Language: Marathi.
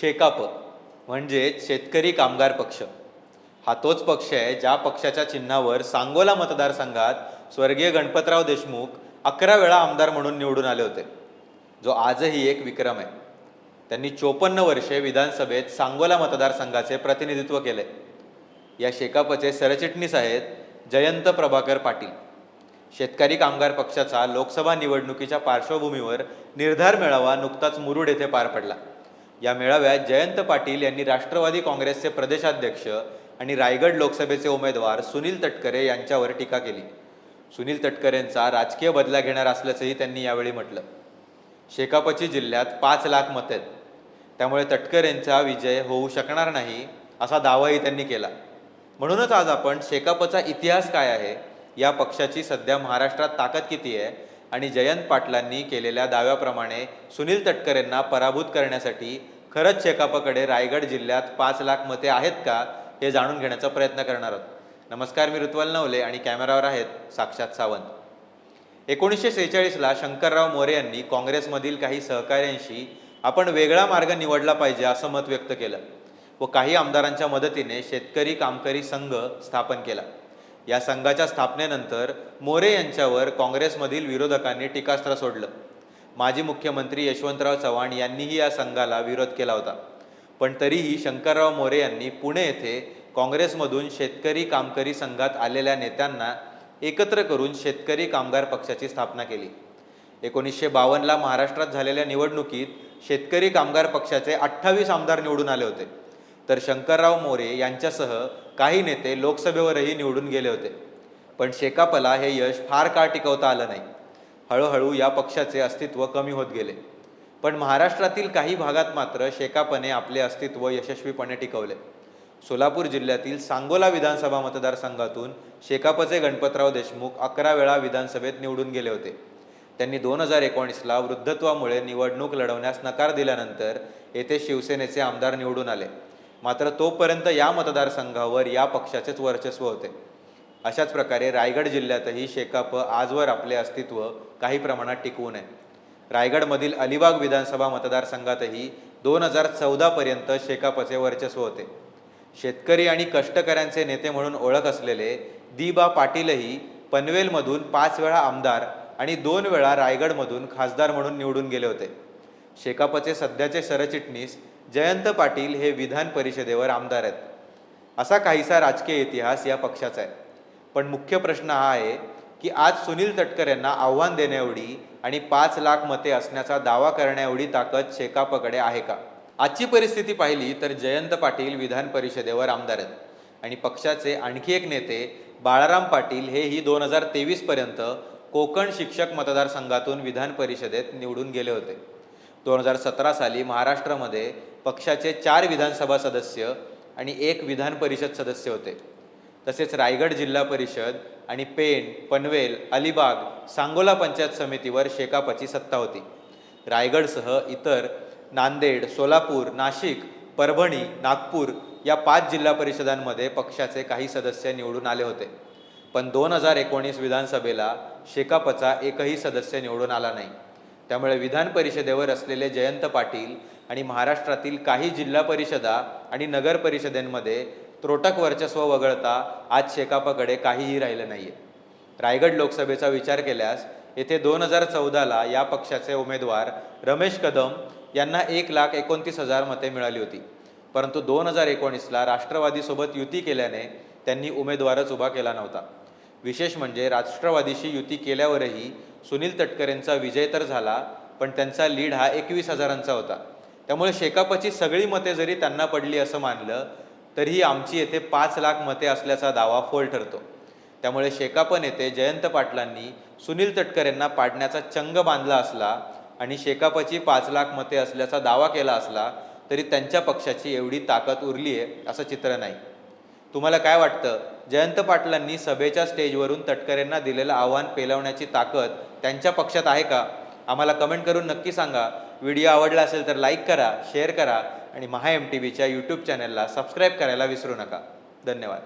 शेकाप म्हणजे शेतकरी कामगार पक्ष. हा तोच पक्ष आहे ज्या पक्षाच्या चिन्हावर सांगोला मतदारसंघात स्वर्गीय गणपतराव देशमुख अकरा वेळा आमदार म्हणून निवडून आले होते. जो आजही एक विक्रम आहे. त्यांनी चोपन्न वर्षे विधानसभेत सांगोला मतदारसंघाचे प्रतिनिधित्व केले. या शेकापचे सरचिटणीस आहेत जयंत प्रभाकर पाटील. शेतकरी कामगार पक्षाचा लोकसभा निवडणुकीच्या पार्श्वभूमीवर निर्धार मेळावा नुकताच मुरुड येथे पार पडला. या मेळाव्यात जयंत पाटील यांनी राष्ट्रवादी काँग्रेसचे प्रदेशाध्यक्ष आणि रायगड लोकसभेचे उमेदवार सुनील तटकरे यांच्यावर टीका केली. सुनील तटकरेंचा राजकीय बदला घेणार असल्याचंही त्यांनी यावेळी म्हटलं. शेकापची जिल्ह्यात पाच लाख मत आहेत. त्यामुळे तटकरेंचा विजय होऊ शकणार नाही असा दावाही त्यांनी केला. म्हणूनच आज आपण शेकापचा इतिहास काय आहे या पक्षाची सध्या महाराष्ट्रात ताकद किती आहे आणि जयंत पाटलांनी केलेल्या दाव्याप्रमाणे सुनील तटकरेंना पराभूत करण्यासाठी खरंच शेकापकडे रायगड जिल्ह्यात पाच लाख मते आहेत का हे जाणून घेण्याचा प्रयत्न करणार आहोत. नमस्कार मी ऋत्वल नवले आणि कॅमेरावर आहेत साक्षात सावंत. एकोणीसशे सेहेचाळीसला शंकरराव मोरे यांनी काँग्रेसमधील काही सहकाऱ्यांशी आपण वेगळा मार्ग निवडला पाहिजे असं मत व्यक्त केलं व काही आमदारांच्या मदतीने शेतकरी कामकरी संघ स्थापन केला. या संघाच्या स्थापनेनंतर मोरे यांच्यावर काँग्रेसमधील विरोधकांनी टीकास्त्र सोडलं. माजी मुख्यमंत्री यशवंतराव चव्हाण यांनीही या संघाला विरोध केला होता. पण तरीही शंकरराव मोरे यांनी पुणे येथे काँग्रेसमधून शेतकरी कामकरी संघात आलेल्या नेत्यांना एकत्र करून शेतकरी कामगार पक्षाची स्थापना केली. एकोणीसशे बावन्नला महाराष्ट्रात झालेल्या निवडणुकीत शेतकरी कामगार पक्षाचे अठ्ठावीस आमदार निवडून आले होते. तर शंकरराव मोरे यांच्यासह काही नेते लोकसभेवरही निवडून गेले होते. पण शेकापला हे यश फार काळ टिकवता आलं नाही. हळूहळू या पक्षाचे अस्तित्व कमी होत गेले. पण महाराष्ट्रातील काही भागात मात्र शेकापने आपले अस्तित्व यशस्वीपणे टिकवले. सोलापूर जिल्ह्यातील सांगोला विधानसभा मतदारसंघातून शेकापचे गणपतराव देशमुख अकरा वेळा विधानसभेत निवडून गेले होते. त्यांनी दोन हजार एकोणीसला वृद्धत्वामुळे निवडणूक लढवण्यास नकार दिल्यानंतर येथे शिवसेनेचे आमदार निवडून आले. मात्र तोपर्यंत या मतदारसंघावर या पक्षाचेच वर्चस्व होते. अशाच प्रकारे रायगड जिल्ह्यातही शेकाप आजवर आपले अस्तित्व काही प्रमाणात टिकवू नये. रायगडमधील अलिबाग विधानसभा मतदारसंघातही दोन हजार चौदापर्यंत शेकापचे वर्चस्व होते. शेतकरी आणि कष्टकऱ्यांचे नेते म्हणून ओळख असलेले दिबा पाटीलही पनवेलमधून पाच वेळा आमदार आणि दोन वेळा रायगडमधून खासदार म्हणून निवडून गेले होते. शेकापचे सध्याचे सरचिटणीस जयंत पाटील हे विधान परिषदेवर आमदार आहेत. असा काहीसा राजकीय इतिहास या पक्षाचा आहे. पण मुख्य प्रश्न हा आहे की आज सुनील तटकर यांना आव्हान देण्याएवढी आणि पाच लाख मते असण्याचा दावा करण्याएवढी ताकद शेकापकडे आहे का? आजची परिस्थिती पाहिली तर जयंत पाटील विधान परिषदेवर आमदार आहेत. आणि पक्षाचे आणखी एक नेते बाळाराम पाटील हेही दोन हजार तेवीसपर्यंत कोकण शिक्षक मतदारसंघातून विधान परिषदेत निवडून गेले होते. दोन हजार सतरा साली महाराष्ट्रामध्ये पक्षाचे चार विधानसभा सदस्य आणि एक विधान परिषद सदस्य होते. तसेच रायगड जिल्हा परिषद आणि पेण पनवेल अलिबाग सांगोला पंचायत समितीवर शेकापची सत्ता होती. रायगडसह इतर नांदेड सोलापूर नाशिक परभणी नागपूर या पाच जिल्हा परिषदांमध्ये पक्षाचे काही सदस्य निवडून आले होते. पण दोन हजार एकोणीस विधानसभेला शेकापचा एकही सदस्य निवडून आला नाही. त्यामुळे विधान परिषदेवर असलेले जयंत पाटील आणि महाराष्ट्रातील काही जिल्हा परिषदा आणि नगर परिषदेमध्ये त्रोटक वर्चस्व वगळता आज शेकापकडे काहीही राहिलं नाही आहे रायगड लोकसभेचा विचार केल्यास येथे दोन हजार चौदाला या पक्षाचे उमेदवार रमेश कदम यांना एक लाख एकोणतीस हजार मते मिळाली होती. परंतु दोन हजार एकोणीसला राष्ट्रवादीसोबत युती केल्याने त्यांनी उमेदवारच उभा केला नव्हता. विशेष म्हणजे राष्ट्रवादीशी युती केल्यावरही सुनील तटकरेंचा विजय तर झाला पण त्यांचा लीड हा एकवीस हजारांचा होता. त्यामुळे शेकापची सगळी मते जरी त्यांना पडली असं मानलं तरीही आमची येथे पाच लाख मते असल्याचा दावा फोल ठरतो. त्यामुळे शेकाप नेते जयंत पाटलांनी सुनील तटकरेंना पाडण्याचा चंग बांधला असला आणि शेकापची पाच लाख मते असल्याचा दावा केला असला तरी त्यांच्या पक्षाची एवढी ताकद उरली आहे असं चित्र नाही. तुम्हाला काय वाटतं? जयंत पाटलांनी सभेच्या स्टेजवरून तटकरेंना दिलेलं आव्हान पेलवण्याची ताकद त्यांच्या पक्षात आहे का? आम्हाला कमेंट करून नक्की सांगा. व्हिडिओ आवडला असेल तर लाईक करा शेअर करा आणि महा एम टी व्हीच्या यूट्यूब चॅनलला सबस्क्राईब करायला विसरू नका. धन्यवाद.